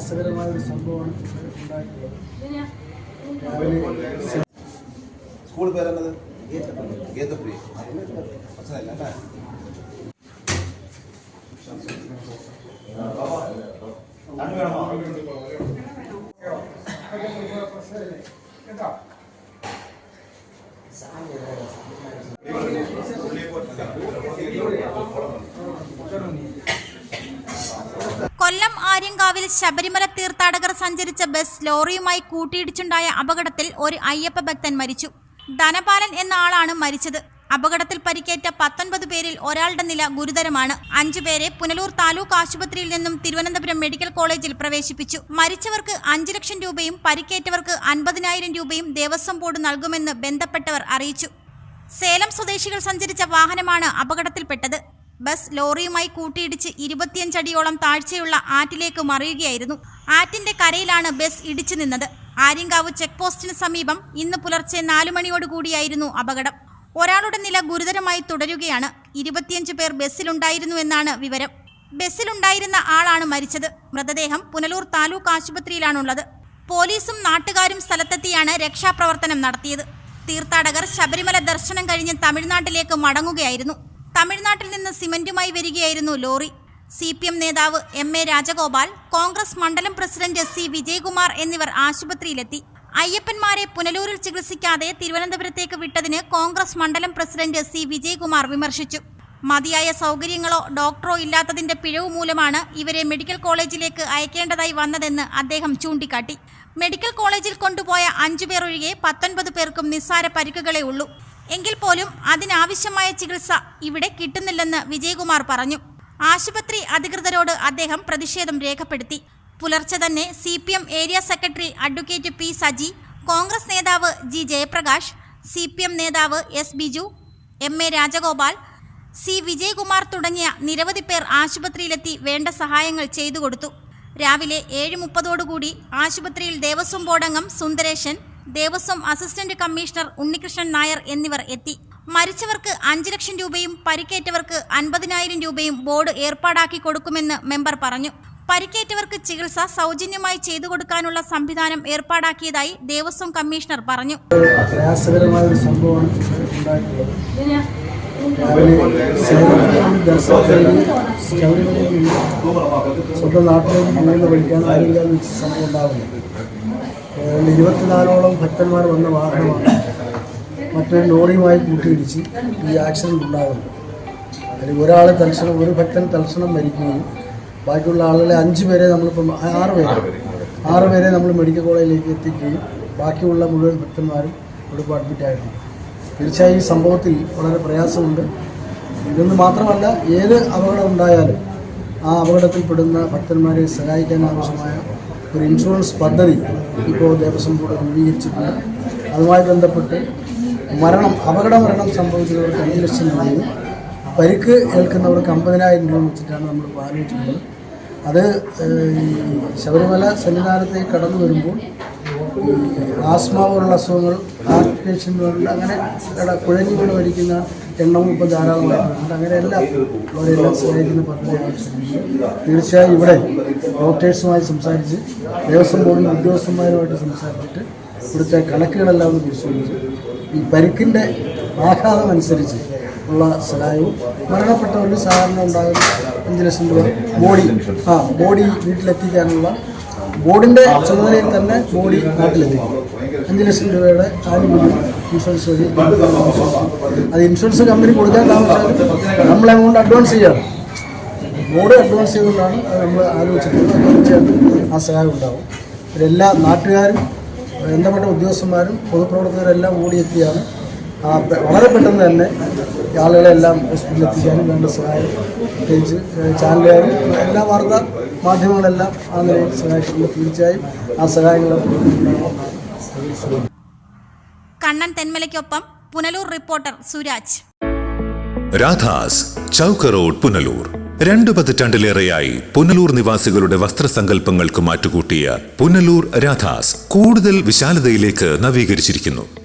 പ്രയാസകരമായ ഒരു സംഭവമാണ് ഉണ്ടായിട്ടുള്ളത്. സ്കൂൾ പേരെന്നത്? ഗീതപ്രിയ പ്രശ്നമില്ല അല്ലേ? കണ്ണു വേണമോ കൊല്ലം ആര്യങ്കാവിൽ ശബരിമല തീർത്ഥാടകർ സഞ്ചരിച്ച ബസ് ലോറിയുമായി കൂട്ടിയിടിച്ചുണ്ടായ അപകടത്തിൽ ഒരു അയ്യപ്പ ഭക്തൻ മരിച്ചു. ധനപാലൻ എന്ന ആളാണ് മരിച്ചത്. അപകടത്തിൽ പരിക്കേറ്റ പത്തൊൻപത് പേരിൽ ഒരാളുടെ നില ഗുരുതരമാണ്. അഞ്ചുപേരെ പുനലൂർ താലൂക്ക് ആശുപത്രിയിൽ നിന്നും തിരുവനന്തപുരം മെഡിക്കൽ കോളേജിൽ പ്രവേശിപ്പിച്ചു. മരിച്ചവർക്ക് അഞ്ചു ലക്ഷം രൂപയും പരിക്കേറ്റവർക്ക് അൻപതിനായിരം രൂപയും ദേവസ്വം ബോർഡ് നൽകുമെന്ന് ബന്ധപ്പെട്ടവർ അറിയിച്ചു. സേലം സ്വദേശികൾ സഞ്ചരിച്ച വാഹനമാണ് അപകടത്തിൽപ്പെട്ടത്. ബസ് ലോറിയുമായി കൂട്ടിയിടിച്ച് ഇരുപത്തിയഞ്ചടിയോളം താഴ്ചയുള്ള ആറ്റിലേക്ക് മറിയുകയായിരുന്നു. ആറ്റിന്റെ കരയിലാണ് ബസ് ഇടിച്ചു നിന്നത്. ആര്യങ്കാവ് ചെക്ക് പോസ്റ്റിന് സമീപം ഇന്ന് പുലർച്ചെ നാലു മണിയോടുകൂടിയായിരുന്നു അപകടം. ഒരാളുടെ നില ഗുരുതരമായി തുടരുകയാണ്. ഇരുപത്തിയഞ്ച് പേർ ബസ്സിലുണ്ടായിരുന്നു എന്നാണ് വിവരം. ബസ്സിലുണ്ടായിരുന്ന ആളാണ് മരിച്ചത്. മൃതദേഹം പുനലൂർ താലൂക്ക് ആശുപത്രിയിലാണുള്ളത്. പോലീസും നാട്ടുകാരും സ്ഥലത്തെത്തിയാണ് രക്ഷാപ്രവർത്തനം നടത്തിയത്. തീർത്ഥാടകർ ശബരിമല ദർശനം കഴിഞ്ഞ് തമിഴ്നാട്ടിലേക്ക് മടങ്ങുകയായിരുന്നു. തമിഴ്നാട്ടിൽ നിന്ന് സിമന്റുമായി വരികയായിരുന്നു ലോറി. സി പി എം നേതാവ് എം എ രാജഗോപാൽ കോൺഗ്രസ് മണ്ഡലം പ്രസിഡന്റ് സി വിജയകുമാർ എന്നിവർ ആശുപത്രിയിലെത്തി. അയ്യപ്പന്മാരെ പുനലൂരിൽ ചികിത്സിക്കാതെ തിരുവനന്തപുരത്തേക്ക് വിട്ടതിന് കോൺഗ്രസ് മണ്ഡലം പ്രസിഡന്റ് സി വിജയകുമാർ വിമർശിച്ചു. മതിയായ സൗകര്യങ്ങളോ ഡോക്ടറോ ഇല്ലാത്തതിന്റെ പിഴവ് മൂലമാണ് ഇവരെ മെഡിക്കൽ കോളേജിലേക്ക് അയക്കേണ്ടതായി വന്നതെന്ന് അദ്ദേഹം ചൂണ്ടിക്കാട്ടി. മെഡിക്കൽ കോളേജിൽ കൊണ്ടുപോയ അഞ്ചു പേർ ഒഴികെ പത്തൊൻപത് പേർക്കും നിസ്സാര പരിക്കുകളേ ഉള്ളൂ. എങ്കിൽ പോലും അതിനാവശ്യമായ ചികിത്സ ഇവിടെ കിട്ടുന്നില്ലെന്ന് വിജയകുമാർ പറഞ്ഞു. ആശുപത്രി അധികൃതരോട് അദ്ദേഹം പ്രതിഷേധം രേഖപ്പെടുത്തി. പുലർച്ചെ തന്നെ C P M area secretary advocate P Saji Congress നേതാവ് G Jayaprakash C P M നേതാവ് S Biju M A Rajagopal C Vijayakumar തുടങ്ങിയ നിരവധി പേർ ആശുപത്രിയിലെത്തി വേണ്ട സഹായങ്ങൾ ചെയ്തു കൊടുത്തു. രാവിലെ ഏഴ് മുപ്പതോടുകൂടി ആശുപത്രിയിൽ ദേവസ്വം ബോർഡംഗം സുന്ദരേശൻ ദേവസ്വം അസിസ്റ്റന്റ് കമ്മീഷണർ ഉണ്ണികൃഷ്ണൻ നായർ എന്നിവർ എത്തി. മരിച്ചവർക്ക് അഞ്ച് ലക്ഷം രൂപയും പരിക്കേറ്റവർക്ക് അൻപതിനായിരം രൂപയും ബോർഡ് ഏർപ്പാടാക്കി കൊടുക്കുമെന്ന് മെമ്പർ പറഞ്ഞു. പരിക്കേറ്റവർക്ക് ചികിത്സ സൗജന്യമായി ചെയ്തു കൊടുക്കാനുള്ള സംവിധാനം ഏർപ്പാടാക്കിയതായി ദേവസ്വം കമ്മീഷണർ പറഞ്ഞു. സംഭവം ഏതാണ്ട് ഇരുപത്തിനാലോളം ഭക്തന്മാർ വന്ന വാഹനമാണ്. മറ്റൊരു ലോറിയുമായി കൂട്ടിയിടിച്ച് ഈ ആക്സിഡന്റ് ഉണ്ടാകുന്നത് അതിൽ ഒരാൾ തൽക്ഷണം ഒരു ഭക്തൻ തൽക്ഷണം മരിക്കുകയും ബാക്കിയുള്ള ആളുകളെ അഞ്ച് പേരെ നമ്മളിപ്പം ആറ് പേര് ആറ് പേരെ നമ്മൾ മെഡിക്കൽ കോളേജിലേക്ക് എത്തിക്കുകയും ബാക്കിയുള്ള മുഴുവൻ ഭക്തന്മാരും ഇവിടെ അഡ്മിറ്റ് ആയിട്ടുണ്ട് തീർച്ചയായും ഈ സംഭവത്തിൽ വളരെ പ്രയാസമുണ്ട്. ഇതെന്ന് മാത്രമല്ല ഏത് അപകടം ഉണ്ടായാലും ആ അപകടത്തിൽപ്പെടുന്ന ഭക്തന്മാരെ സഹായിക്കാൻ ആവശ്യമായ ഒരു ഇൻഷുറൻസ് പദ്ധതി ഇപ്പോൾ ദേവസ്വം ബോർഡ് രൂപീകരിച്ചിട്ടുണ്ട്. അതുമായി ബന്ധപ്പെട്ട് മരണം അപകട മരണം സംഭവിച്ചവർക്ക് അഞ്ച് ലക്ഷം രൂപയും പരിക്ക് ഏൽക്കുന്നവർക്ക് അമ്പതിനായിരം രൂപ വെച്ചിട്ടാണ് നമ്മൾ പാലിച്ചിട്ടുള്ളത് അത് ഈ ശബരിമല സന്നിധാനത്തേക്ക് കടന്നു വരുമ്പോൾ ആസ്മാവുള്ള അസുഖങ്ങൾ ഹാർട്ട് പേഷ്യന്റുകളുണ്ട് അങ്ങനെ കുഴഞ്ഞുകൾ വരിക്കുന്ന എണ്ണവും ഇപ്പോൾ ധാരാളമായിട്ടുണ്ട് അങ്ങനെ എല്ലാം അവരെല്ലാം സഹായിക്കുന്ന പദ്ധതി തീർച്ചയായും ഇവിടെ ഡോക്ടേഴ്സുമായി സംസാരിച്ച് ദേവസ്വം ബോർഡിന്റെ ഉദ്യോഗസ്ഥന്മാരുമായിട്ട് സംസാരിച്ചിട്ട് ഇവിടുത്തെ കണക്കുകളെല്ലാം ഒന്ന് പരിശോധിച്ച് ഈ പരിക്കിന്റെ ആഘാതം അനുസരിച്ച് ഉള്ള സഹായവും മരണപ്പെട്ടവർക്ക് സാധാരണ ഉണ്ടാകുന്ന അഞ്ച് ലക്ഷം രൂപ ബോഡി ആ ബോഡി വീട്ടിലെത്തിക്കാനുള്ള ബോർഡിന്റെ ചുമതലയിൽ തന്നെ ബോഡി നാട്ടിലെത്തിക്കും അഞ്ച് ലക്ഷം രൂപയുടെ ആനുകൂല്യം ഇൻഷുറൻസ് വഴി അത് ഇൻഷുറൻസ് കമ്പനി കൊടുക്കാൻ താമസിച്ചാലും നമ്മൾ എമൗണ്ട് അഡ്വാൻസ് ചെയ്യണം ബോർഡ് അഡ്വാൻസ് ചെയ്തുകൊണ്ടാണ് നമ്മൾ ആലോചിച്ചിട്ടുള്ളത്. തീർച്ചയായിട്ടും ആ സഹായം ഉണ്ടാവും. എല്ലാ നാട്ടുകാരും ബന്ധപ്പെട്ട ഉദ്യോഗസ്ഥന്മാരും പൊതുപ്രവർത്തകരെല്ലാം ഓടിയെത്തിയാണ് വളരെ പെട്ടെന്ന് തന്നെ ആളുകളെല്ലാം ഹോസ്പിറ്റലിൽ എത്തിക്കാനും വേണ്ട സഹായം പ്രത്യേകിച്ച് ചാനലുകാരും എല്ലാ വാർത്താ മാധ്യമങ്ങളെല്ലാം ആ നിലയിൽ സഹായിച്ചിട്ടുണ്ട് തീർച്ചയായും ആ സഹായങ്ങൾ കണ്ണൻ തെന്മലയ്ക്കൊപ്പം പുനലൂർ റിപ്പോർട്ടർ സുരാജ്. രാധാസ് ചൗക്ക് റോഡ് പുനലൂർ. രണ്ടു പതിറ്റാണ്ടിലേറെയായി പുനലൂർ നിവാസികളുടെ വസ്ത്രസങ്കല്പങ്ങൾക്ക് മാറ്റുകൂട്ടിയ പുനലൂർ രാധാസ് കൂടുതൽ വിശാലതയിലേക്ക് നവീകരിച്ചിരിക്കുന്നു.